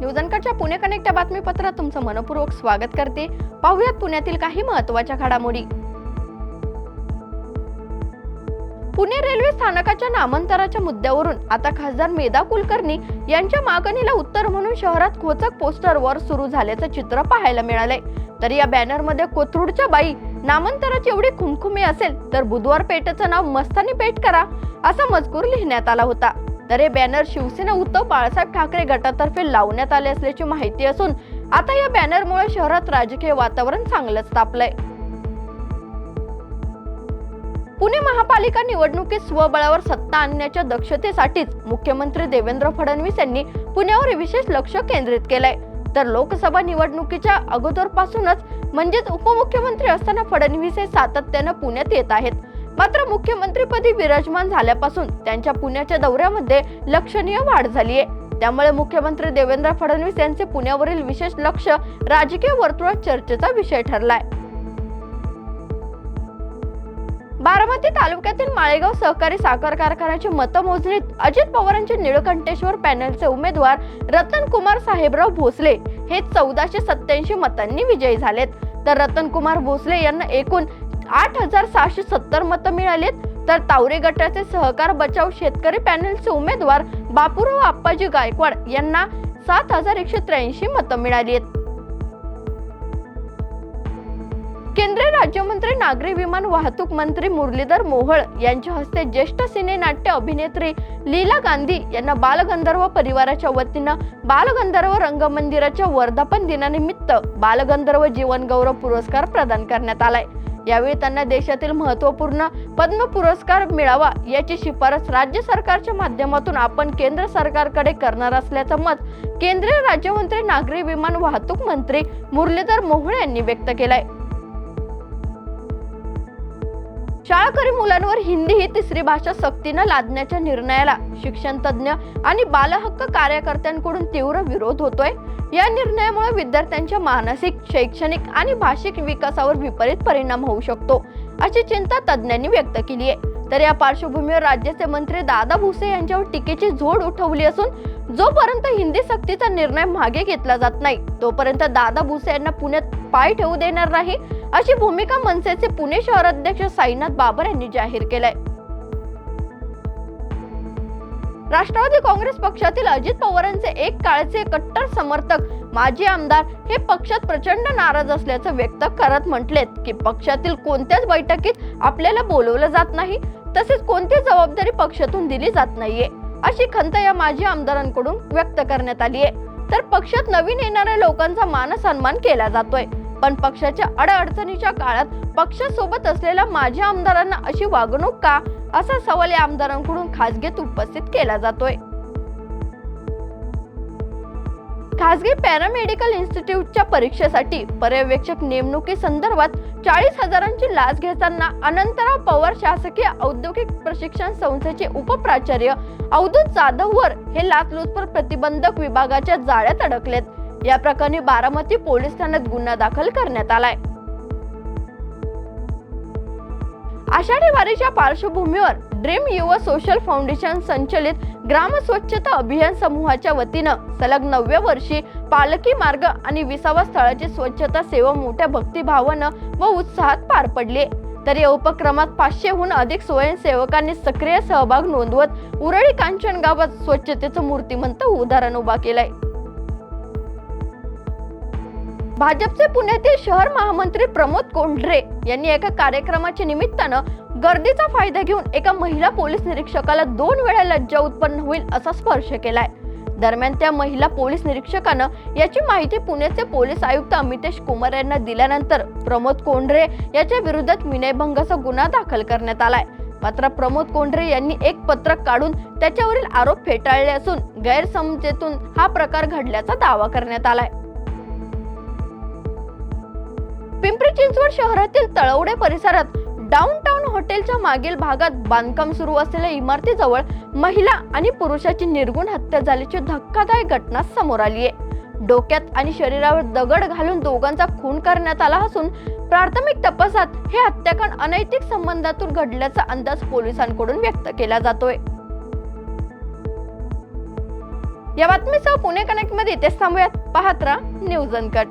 न्यूजनकडच्या Pune connect या बातमीपत्रात तुमचं मनपूर्वक स्वागत करते. पाहुयात पुण्यातील काही महत्त्वाच्या घडामोडी. पुणे रेल्वे स्थानकाच्या नामांतराच्या मुद्द्यावरून आता खासदार मेधा कुलकर्णी यांच्या मागणीला उत्तर म्हणून शहरात खोचक पोस्टर वर सुरू झाल्याचं चित्र पाहायला मिळालंय. तर या बॅनरमध्ये कोथरूडच्या बाई नामांतराची एवढी खुमखुमी असेल तर बुधवार पेठेचं नाव मस्तानी पेठ करा असा मजकूर लिहिण्यात आला होता. तर हे बॅनर शिवसेना उद्धव बाळासाहेब ठाकरे गटातर्फे लावण्यात आले असल्याची माहिती असून आता या बॅनरमुळे शहरात राजकीय वातावरण चांगलंच तापलंय. पुणे महापालिका निवडणुकीत स्वबळावर सत्ता आणण्याच्या दक्षतेसाठीच मुख्यमंत्री देवेंद्र फडणवीस यांनी पुण्यावर विशेष लक्ष केंद्रित केलंय. तर लोकसभा निवडणुकीच्या अगोदरपासूनच म्हणजेच उपमुख्यमंत्री असताना फडणवीस हे सातत्यानं पुण्यात येत आहेत. मात्र मुख्यमंत्रीपदी विराजमान झाल्यापासून त्यांच्या पुण्याच्या दौऱ्यामध्ये लक्षणीय वाढ झाली आहे त्यामुळे मुख्यमंत्री देवेंद्र फडणवीस यांचे पुण्यावरील विशेष लक्ष राजकीय वर्तुळात चर्चेचा विषय ठरलाय. बारामती तालुक्यातील माळेगाव सहकारी साखर कारखान्याची मतमोजणीत अजित पवारांचे निळकंठेश्वर पॅनलचे उमेदवार रतन कुमार साहेबराव भोसले हे चौदाशे सत्याऐंशी मतांनी विजयी झालेत. तर रतन कुमार भोसले यांना एकूण आठ हजार सहाशे सत्तर मतं मिळालीत. तर तावरे गटाचे सहकार बचाव शेतकरी पॅनलचे उमेदवार बापूराव आप्पाजी गायकवाड यांना सात हजार एकशे त्र्याऐंशी मतं मिळाली आहेत केंद्रीय राज्यमंत्री नागरी विमान वाहतूक मंत्री मुरलीधर मोहोळ यांच्या हस्ते ज्येष्ठ सिने नाट्य अभिनेत्री लीला गांधी यांना बालगंधर्व परिवाराच्या वतीनं बालगंधर्व रंगमंदिराच्या वर्धापन दिनानिमित्त बालगंधर्व जीवन गौरव पुरस्कार प्रदान करण्यात आलाय. यावेळी त्यांना देशातील महत्त्वपूर्ण पद्म पुरस्कार मिळावा याची शिफारस राज्य सरकारच्या माध्यमातून आपण केंद्र सरकारकडे करणार असल्याचं मत केंद्रीय राज्यमंत्री नागरी विमान वाहतूक मंत्री मुरलीधर मोहोळ यांनी व्यक्त केलंय. शाळकरी मुलांवर हिंदी ही तिसरी भाषा सक्तीनं लादण्याच्या निर्णयाला शिक्षण तज्ज्ञ आणि बालहक्क कार्यकर्त्यांकडून तीव्र विरोध होतोय. या निर्णयामुळे विद्यार्थ्यांच्या मानसिक शैक्षणिक आणि भाषिक विकासावर विपरीत परिणाम होऊ शकतो अशी चिंता तज्ज्ञांनी व्यक्त केली आहे. तर या पार्श्वभूमीवर राज्याचे मंत्री दादा भुसे यांच्यावर टीकेची झोड उठवली असून जोपर्यंत हिंदी सक्तीचा निर्णय मागे घेतला जात नाही तोपर्यंत दादा भुसे यांना पुण्यात पाय ठेवू देणार नाही अशी भूमिका मनसेचे पुणे शहराध्यक्ष साईनाथ बाबर यांनी जाहीर केलाय. राष्ट्रवादी काँग्रेस पक्षातील अजित पवारांचे एक काळचे कट्टर समर्थक माजी आमदार हे पक्षात प्रचंड नाराज असल्याचं व्यक्त करत म्हटलेत की पक्षातील कोणत्याच बैठकीत आपल्याला बोलवलं जात नाही तसेच कोणती जबाबदारी पक्षातून दिली जात नाहीये अशी खंत या माजी आमदारांकडून व्यक्त करण्यात आली आहे तर पक्षात नवीन येणाऱ्या लोकांचा मानसन्मान केला जातोय. पण पक्षाच्या अडअडचणीच्या काळात पक्षासोबत असलेल्या माजी आमदारांना अशी वागणूक का? असा सवाल या आमदारांकडून खासगीत उपस्थित केला जातोय. खासगी पॅरामेडिकल इन्स्टिट्यूटच्या परीक्षेसाठी पर्यवेक्षक नेमणुकी संदर्भात चाळीस हजारांची लाच घेताना अनंतराव पवार शासकीय औद्योगिक प्रशिक्षण संस्थेचे उपप्राचार्य अवधूत जाधववर हे लाचलुचपत प्रतिबंधक विभागाच्या जाळ्यात अडकलेत. या प्रकरणी बारामती पोलीस ठाण्यात गुन्हा दाखल करण्यात आलाय. आषाढी वारीच्या पार्श्वभूमीवर ड्रीम युवा सोशल फाउंडेशन संचलित ग्राम स्वच्छता अभियान समूहाच्या वतीनं सलग नवव्या वर्षी पालखी मार्ग आणि विसावा स्थळाची स्वच्छता सेवा मोठ्या भक्तिभावानं व उत्साहात पार पडली. तर या उपक्रमात पाचशेहून अधिक स्वयंसेवकांनी सक्रिय सहभाग नोंदवत उरळी कांचन गावात स्वच्छतेचं मूर्तिमंत उदाहरण उभा केलंय. भाजपचे पुण्यातील शहर महामंत्री प्रमोद कोंढरे यांनी एका कार्यक्रमाच्या निमित्तानं गर्दीचा फायदा घेऊन एका महिला पोलीस निरीक्षकाला दोन वेळा लज्जा उत्पन्न होईल असा स्पर्श केलाय. दरम्यान त्या महिला पोलीस निरीक्षकानं याची माहिती पुण्याचे पोलीस आयुक्त अमितेश कुमार यांना दिल्यानंतर प्रमोद कोंढरे याच्या विरोधात विनयभंगाचा गुन्हा दाखल करण्यात आलाय. मात्र प्रमोद कोंढरे यांनी एक पत्रक काढून त्याच्यावरील आरोप फेटाळले असून गैरसमजेतून हा प्रकार घडल्याचा दावा करण्यात आलाय. पिंपरी चिंचवड शहरातील तळवडे परिसरात डाऊनटाऊन हॉटेलच्या मागील भागात बांधकाम सुरू असलेल्या इमारतीजवळ महिला आणि पुरुषाची निर्गुण हत्या झाल्याची धक्कादायक घटना समोर आली आहे. डोक्यात आणि शरीरावर दगड घालून दोघांचा खून करण्यात आला असून प्राथमिक तपासात हे हत्याकांड अनैतिक संबंधातून घडल्याचा अंदाज पोलिसांकडून व्यक्त केला जातोय. या बातमीसह पुणे कनेक्टमध्ये इथेच थांबूयात. पाहत राहा न्यूज अनकट.